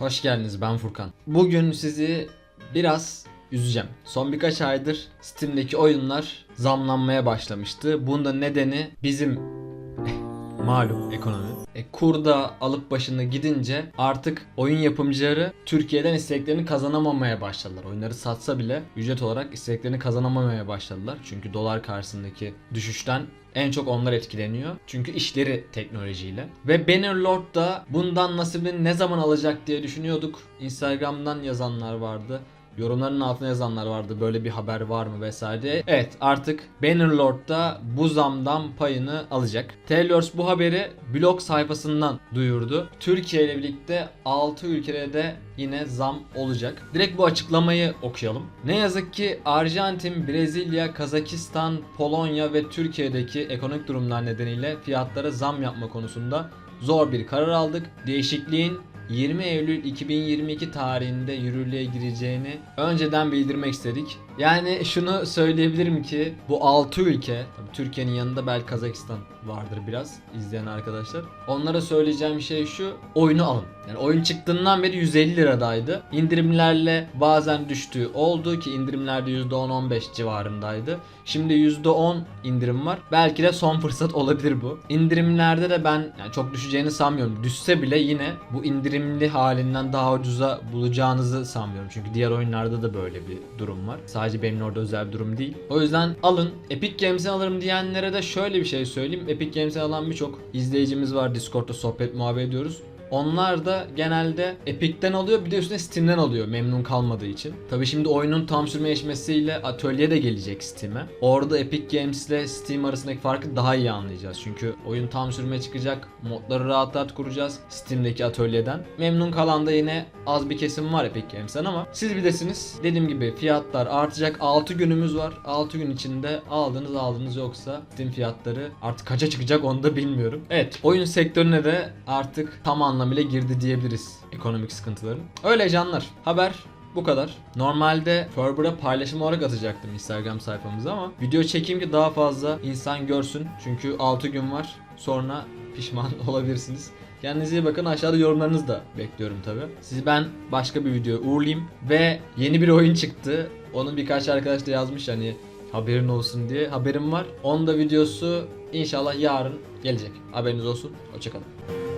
Hoş geldiniz ben Furkan. Bugün sizi biraz üzeceğim. Son birkaç aydır Steam'deki oyunlar zamlanmaya başlamıştı. Bunun da nedeni bizim malum ekonomi. E, kurda alıp başını gidince artık oyun yapımcıları Türkiye'den isteklerini kazanamamaya başladılar. Oyunları satsa bile ücret olarak isteklerini kazanamamaya başladılar. Çünkü dolar karşısındaki düşüşten en çok onlar etkileniyor. Çünkü işleri teknolojiyle. Ve Bannerlord da bundan nasibini ne zaman alacak diye düşünüyorduk. Instagram'dan yazanlar vardı. Yorumların altına yazanlar vardı böyle bir haber var mı vesaire. Evet artık Bannerlord da bu zamdan payını alacak. Taylors bu haberi blog sayfasından duyurdu. Türkiye ile birlikte 6 ülkede de yine zam olacak. Direkt bu açıklamayı okuyalım. Ne yazık ki Arjantin, Brezilya, Kazakistan, Polonya ve Türkiye'deki ekonomik durumlar nedeniyle fiyatlara zam yapma konusunda zor bir karar aldık. Değişikliğin 20 Eylül 2022 tarihinde yürürlüğe gireceğini önceden bildirmek istedik. Yani şunu söyleyebilirim ki bu 6 ülke, Türkiye'nin yanında belki Kazakistan vardır biraz izleyen arkadaşlar. Onlara söyleyeceğim şey şu, oyunu alın. Yani oyun çıktığından beri 150 liradaydı. İndirimlerle bazen düştüğü oldu ki indirimlerde %10-15 civarındaydı. Şimdi %10 indirim var. Belki de son fırsat olabilir bu. İndirimlerde de ben yani çok düşeceğini sanmıyorum. Düşse bile yine bu indirimli halinden daha ucuza bulacağınızı sanmıyorum. Çünkü diğer oyunlarda da böyle bir durum var. Sadece benim orada özel bir durum değil. O yüzden alın. Epic Games'e alırım diyenlere de şöyle bir şey söyleyeyim. Epic Games'e alan birçok izleyicimiz var. Discord'da sohbet muhabbet ediyoruz. Onlar da genelde Epic'ten alıyor bir de üstüne Steam'den alıyor memnun kalmadığı için. Tabi şimdi oyunun tam sürmeleşmesiyle atölye de gelecek Steam'e. Orada Epic Games ile Steam arasındaki farkı daha iyi anlayacağız. Çünkü oyun tam sürme çıkacak. Modları rahat rahat kuracağız Steam'deki atölyeden. Memnun kalan da yine az bir kesim var Epic Games'ten ama siz bilirsiniz. Dediğim gibi fiyatlar artacak. 6 günümüz var. 6 gün içinde aldınız aldınız yoksa Steam fiyatları artık kaça çıkacak onu da bilmiyorum. Evet oyun sektörüne de artık tam anlamıyla girdi diyebiliriz ekonomik sıkıntıların. Öyle canlar. Haber bu kadar. Normalde Ferber'a paylaşım olarak atacaktım Instagram sayfamıza ama video çekeyim ki daha fazla insan görsün. Çünkü 6 gün var. Sonra pişman olabilirsiniz. Kendinize iyi bakın. Aşağıda yorumlarınızı da bekliyorum tabi. Sizi ben başka bir video uğurlayayım. Ve yeni bir oyun çıktı. Onun birkaç arkadaş da yazmış hani haberin olsun diye. Haberim var. Onun da videosu inşallah yarın gelecek. Haberiniz olsun. Hoşçakalın.